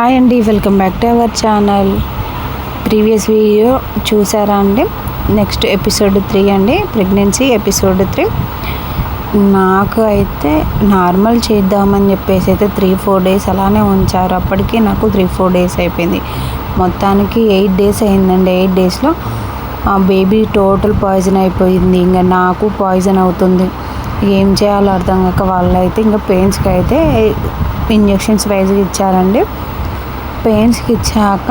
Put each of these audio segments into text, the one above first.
Hi అండి welcome back to our channel. Previous video చూసారా అండి? నెక్స్ట్ ఎపిసోడ్ త్రీ అండి ప్రెగ్నెన్సీ ఎపిసోడ్ త్రీ. నాకు అయితే నార్మల్ చేద్దామని చెప్పేసి అయితే త్రీ ఫోర్ డేస్ అలానే ఉంచారు. అప్పటికి నాకు త్రీ ఫోర్ డేస్ అయిపోయింది. మొత్తానికి ఎయిట్ డేస్ అయిందండి. ఎయిట్ డేస్లో ఆ బేబీ టోటల్ పాయిజన్ అయిపోయింది. ఇంకా నాకు పాయిజన్ అవుతుంది. ఏం చేయాలో అర్థం కాక వాళ్ళు అయితే ఇంకా పెయిన్స్కి అయితే ఇంజెక్షన్స్ వైజ్గా ఇచ్చారండి. పెయిన్స్కి ఇచ్చాక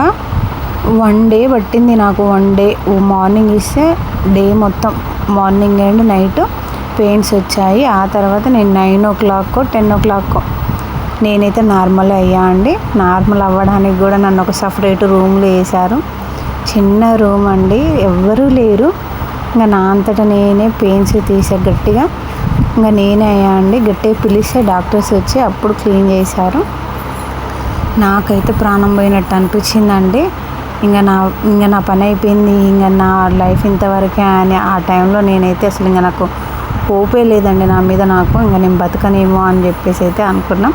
వన్ డే పట్టింది నాకు వన్ డే. మార్నింగ్ ఇస్తే డే మొత్తం మార్నింగ్ అండ్ నైట్ పెయిన్స్ వచ్చాయి. ఆ తర్వాత నేను nine o'clock ten o'clock నేనైతే నార్మల్ అయ్యా అండి. నార్మల్ అవ్వడానికి కూడా నన్ను ఒక సపరేట్ రూమ్లో వేశారు. చిన్న రూమ్ అండి ఎవ్వరూ లేరు. ఇంకా నా అంతటా నేనే పెయిన్స్ తీసే గట్టిగా. ఇంకా నేనే అయ్యా అండి గట్టిగా పిలిస్తే డాక్టర్స్ వచ్చి అప్పుడు క్లీన్ చేశారు. నాకైతే ప్రాణం పోయినట్టు అనిపించిందండి. ఇంకా నా ఇంకా నా పని అయిపోయింది. ఇంకా నా లైఫ్ ఇంతవరకే అని ఆ టైంలో నేనైతే అసలు ఇంకా నాకు ఓపే లేదండి నా మీద నాకు. ఇంకా నేను బతకనేమో అని చెప్పేసి అయితే అనుకున్నాం.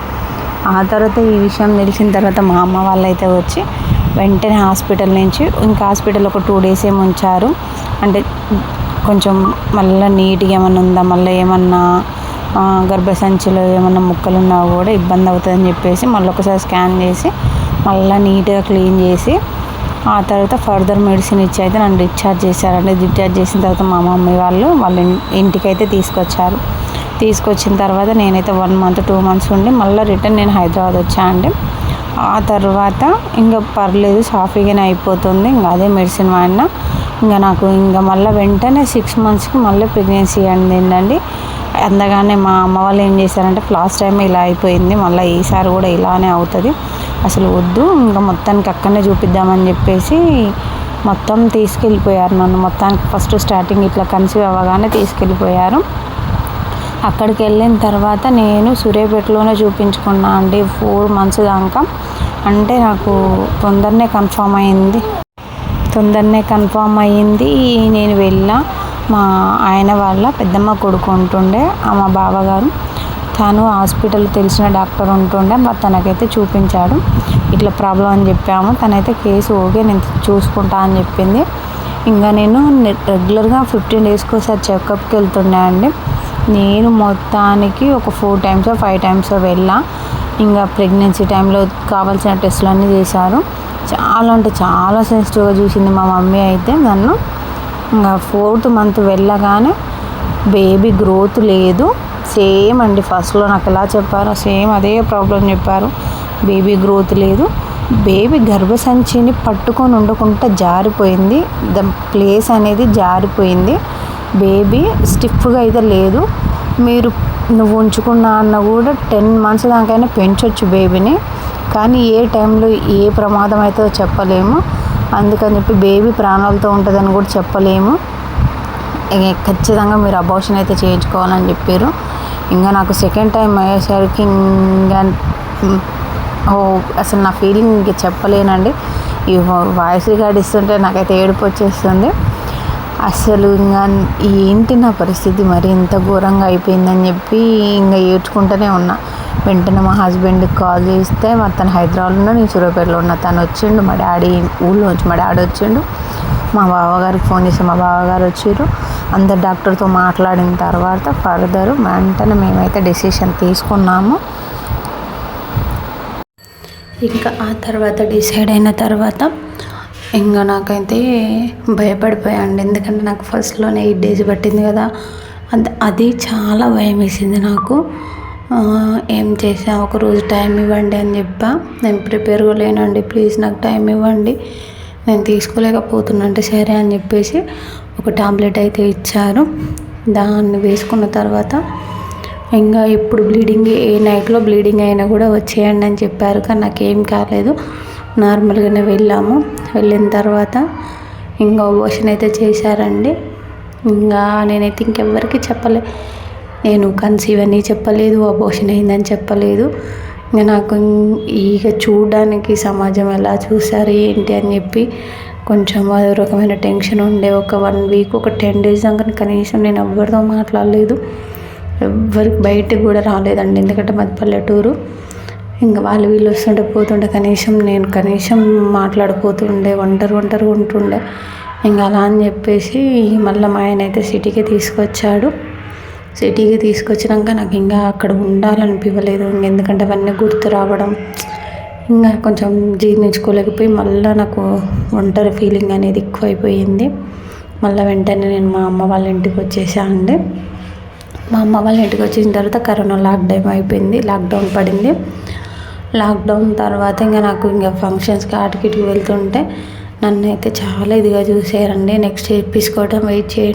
ఆ తర్వాత ఈ విషయం తెలిసిన తర్వాత మా అమ్మ వాళ్ళు అయితే వచ్చి వెంటనే హాస్పిటల్ నుంచి ఇంకా హాస్పిటల్ ఒక టూ డేస్ ఏమి ఉంచారు అంటే కొంచెం మళ్ళీ నీట్గా ఏమన్నా ఉందా? మళ్ళీ ఏమన్నా గర్భసంచిలో ఏమన్నా ముక్కలు ఉన్నా కూడా ఇబ్బంది అవుతుందని చెప్పేసి మళ్ళీ ఒకసారి స్కాన్ చేసి మళ్ళీ నీట్గా క్లీన్ చేసి ఆ తర్వాత ఫర్దర్ మెడిసిన్ ఇచ్చి అయితే నన్ను డిశ్చార్జ్ చేశారండి. డిశ్చార్జ్ చేసిన తర్వాత మా మమ్మీ వాళ్ళు వాళ్ళ ఇంటికైతే తీసుకొచ్చారు. తీసుకొచ్చిన తర్వాత నేనైతే వన్ మంత్ టూ మంత్స్ ఉండి మళ్ళీ రిటర్న్ నేను హైదరాబాద్ వచ్చా అండి. ఆ తర్వాత ఇంకా పర్లేదు సాఫీగానే అయిపోతుంది. ఇంకా అదే మెడిసిన్ వాడినా. ఇంకా నాకు ఇంకా మళ్ళీ వెంటనే సిక్స్ మంత్స్కి మళ్ళీ ప్రెగ్నెన్సీ అందిందండి. అందగానే మా అమ్మ వాళ్ళు ఏం చేశారంటే లాస్ట్ టైం ఇలా అయిపోయింది మళ్ళీ ఈసారి కూడా ఇలానే అవుతుంది. అసలు వద్దు ఇంకా మొత్తానికి అక్కడనే చూపిద్దామని చెప్పేసి మొత్తం తీసుకెళ్ళిపోయారు నన్ను. మొత్తానికి ఫస్ట్ స్టార్టింగ్ ఇట్లా కన్సీవ్ అవ్వగానే తీసుకెళ్ళిపోయారు. అక్కడికి వెళ్ళిన తర్వాత నేను సూర్యాపేటలోనే చూపించుకున్నా అండి ఫోర్ మంత్స్ దాకా. అంటే నాకు తొందరనే కన్ఫామ్ అయింది. తొందరనే కన్ఫామ్ అయ్యింది. నేను వెళ్ళా. మా ఆయన వాళ్ళ పెద్దమ్మ కొడుకు ఉంటుండే ఆ మా బావగారు. తను హాస్పిటల్ తెలిసిన డాక్టర్ ఉంటుండే మరి తనకైతే చూపించాడు. ఇట్లా ప్రాబ్లం అని చెప్పాము. తనైతే కేసు ఓకే నేను చూసుకుంటా అని చెప్పింది. ఇంకా నేను రెగ్యులర్గా ఫిఫ్టీన్ డేస్కి ఒకసారి చెకప్కి వెళ్తుండే అండి. నేను మొత్తానికి ఒక ఫోర్ టైమ్స్ ఫైవ్ టైమ్స్ వెళ్ళా. ఇంకా ప్రెగ్నెన్సీ టైంలో కావాల్సిన టెస్టులు అన్నీ చేశారు. చాలా అంటే చాలా సెన్సిటివ్గా చూసింది మా మమ్మీ అయితే నన్ను. ఇంకా ఫోర్త్ మంత్ వెళ్ళగానే బేబీ గ్రోత్ లేదు. సేమ్ అండి ఫస్ట్లో నాకు ఎలా చెప్పారో సేమ్ అదే ప్రాబ్లం చెప్పారు. బేబీ గ్రోత్ లేదు. బేబీ గర్భసంచిని పట్టుకొని ఉండకుండా జారిపోయింది. ద ప్లేస్ అనేది జారిపోయింది. బేబీ స్టిఫ్గా అయితే లేదు. మీరు నువ్వు ఉంచుకున్నా అన్న కూడా టెన్ మంత్స్ దాకైనా పెంచొచ్చు బేబీని కానీ ఏ టైంలో ఏ ప్రమాదం అయితే చెప్పలేము. అందుకని చెప్పి బేబీ ప్రాణాలతో ఉంటుందని కూడా చెప్పలేము. ఖచ్చితంగా మీరు అబార్షన్ అయితే చేయించుకోవాలని చెప్పారు. ఇంకా నాకు సెకండ్ టైం అయ్యేసరికి ఇంకా ఓ అసలు నా ఫీలింగ్ ఇంక చెప్పలేనండి. ఈ వాయిస్ రికార్డ్ ఇస్తుంటే నాకైతే ఏడుపు వచ్చేస్తుంది. అసలు ఇంకా ఏంటి నా పరిస్థితి? మరి ఇంత ఘోరంగా అయిపోయిందని చెప్పి ఇంకా ఏడ్చుకుంటూనే ఉన్నా. వెంటనే మా హస్బెండ్కి కాల్ చేస్తే మా తను హైదరాబాద్లో నేను సూర్యాపేటలో ఉన్నా. తను వచ్చిండు మా డాడీ ఊళ్ళో నుంచి మా డాడీ వచ్చిండు. మా బావగారికి ఫోన్ చేసి మా బావగారు వచ్చారు అందరు డాక్టర్తో మాట్లాడిన తర్వాత ఫర్దర్ వెంటనే మేమైతే డెసిషన్ తీసుకున్నాము. ఇంకా ఆ తర్వాత డిసైడ్ అయిన తర్వాత ఇంకా నాకైతే భయపడిపోయాను. ఎందుకంటే నాకు ఫస్ట్లోనే ఎయిట్ డేస్ పట్టింది కదా. అది అది చాలా భయం వేసింది నాకు. ఏం చేసా ఒక రోజు టైం ఇవ్వండి అని చెప్పా. నేను ప్రిపేర్గా లేనండి. ప్లీజ్ నాకు టైం ఇవ్వండి. నేను తీసుకోలేకపోతున్నా అంటే సరే అని చెప్పేసి ఒక టాబ్లెట్ అయితే ఇచ్చారు. దాన్ని వేసుకున్న తర్వాత ఇంకా ఇప్పుడు బ్లీడింగ్ ఏ నైట్లో బ్లీడింగ్ అయినా కూడా వచ్చేయండి అని చెప్పారు. కానీ నాకేం కాలేదు. నార్మల్గానే వెళ్ళాము. వెళ్ళిన తర్వాత ఇంకా అబోషన్ అయితే చేశారండి. ఇంకా నేనైతే ఇంకెవ్వరికి చెప్పలే. నేను కన్సీవ్ అని చెప్పలేదు అబోషన్ అయిందని చెప్పలేదు. ఇంకా నాకు ఇక చూడడానికి సమాజం ఎలా చూసారు ఏంటి అని చెప్పి కొంచెం అదో రకమైన టెన్షన్ ఉండే. ఒక వన్ వీక్ ఒక టెన్ డేస్ దాకా కనీసం నేను ఎవరితో మాట్లాడలేదు. ఎవ్వరికి బయటకు కూడా రాలేదండి. ఎందుకంటే మాది పల్లెటూరు. ఇంకా వాళ్ళు వీళ్ళు వస్తుంటే పోతుంటే కనీసం నేను కనీసం మాట్లాడిపోతుండే ఒంటరి ఒంటరిగా ఉంటుండే. ఇంకా అలా అని చెప్పేసి మళ్ళీ మా ఆయన అయితే సిటీకి తీసుకొచ్చాడు. సిటీకి తీసుకొచ్చినాక నాకు ఇంకా అక్కడ ఉండాలనిపించలేదు ఎందుకంటే అవన్నీ గుర్తు రావడం ఇంకా కొంచెం జీర్ణించుకోలేకపోయి మళ్ళీ నాకు ఒంటరి ఫీలింగ్ అనేది ఎక్కువైపోయింది. మళ్ళీ వెంటనే నేను మా అమ్మ వాళ్ళ ఇంటికి వచ్చేసాను అండి. మా అమ్మ వాళ్ళ ఇంటికి వచ్చిన తర్వాత కరోనా లాక్డౌన్ అయిపోయింది లాక్డౌన్ పడింది. లాక్డౌన్ తర్వాత ఇంకా నాకు ఇంకా ఫంక్షన్స్కి ఆటికి వెళ్తుంటే నన్ను అయితే చాలా ఇదిగా చూసారండి. నెక్స్ట్ చేయించుకోవడం వెయిట్ చేయండి.